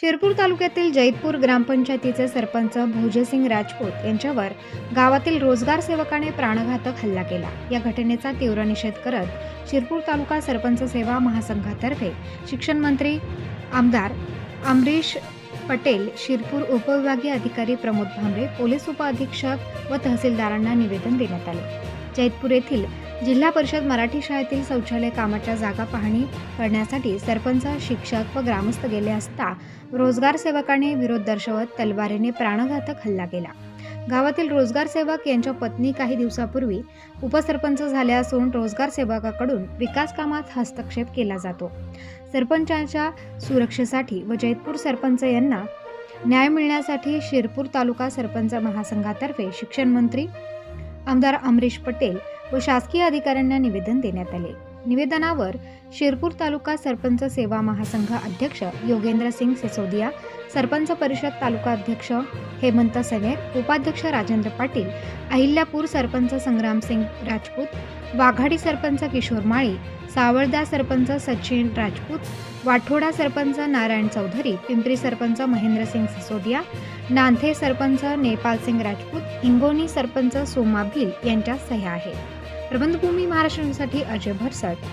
शिरपूर तालुक्यातील जैतपूर ग्रामपंचायतीचे सरपंच भोजेसिंग राजपूत यांच्यावर गावातील रोजगार सेवकाने प्राणघातक हल्ला केला. या घटनेचा तीव्र निषेध करत शिरपूर तालुका सरपंच सेवा महासंघातर्फे शिक्षण मंत्री आमदार अमरीश पटेल शिरपूर उपविभागीय अधिकारी प्रमोद भांबरे पोलीस उपअधीक्षक व तहसीलदारांना निवेदन देण्यात आले. जैतपूर येथील जिल्हा परिषद मराठी शाळेतील शौचालय कामाच्या जागा पाहणी करण्यासाठी सरपंच शिक्षक व ग्रामस्थ गेले असता रोजगार सेवकाने विरोध दर्शवत तलवारीने प्राणघातक हल्ला केला. गावातील रोजगार सेवक यांच्या पत्नी काही दिवसापूर्वी उपसरपंच झाल्या असून रोजगार सेवकाकडून विकास कामात हस्तक्षेप केला जातो. सरपंचाच्या सुरक्षेसाठी व जैतपूर सरपंच यांना न्याय मिळण्यासाठी शिरपूर तालुका सरपंच महासंघातर्फे शिक्षण मंत्री आमदार अमरीश पटेल व शासकीय अधिकाऱ्यांना निवेदन देण्यात आले. निवेदनावर शिरपूर तालुका सरपंच सेवा महासंघ अध्यक्ष योगेंद्र सिंग सिसोदिया सरपंच परिषद तालुका अध्यक्ष हेमंत सनेर उपाध्यक्ष राजेंद्र पाटील अहिल्यापूर सरपंच संग्रामसिंग राजपूत वाघाडी सरपंच किशोर माळी सावळदा सरपंच सचिन राजपूत वाठोडा सरपंच नारायण चौधरी पिंपरी सरपंच महेंद्रसिंग सिसोदिया नांथे सरपंच नेपालसिंग राजपूत हिंगोनी सरपंच सोमा भिल यांच्या सह्या आहेत. प्रबंधभूमी महाराष्ट्रासाठी अजय भरसाट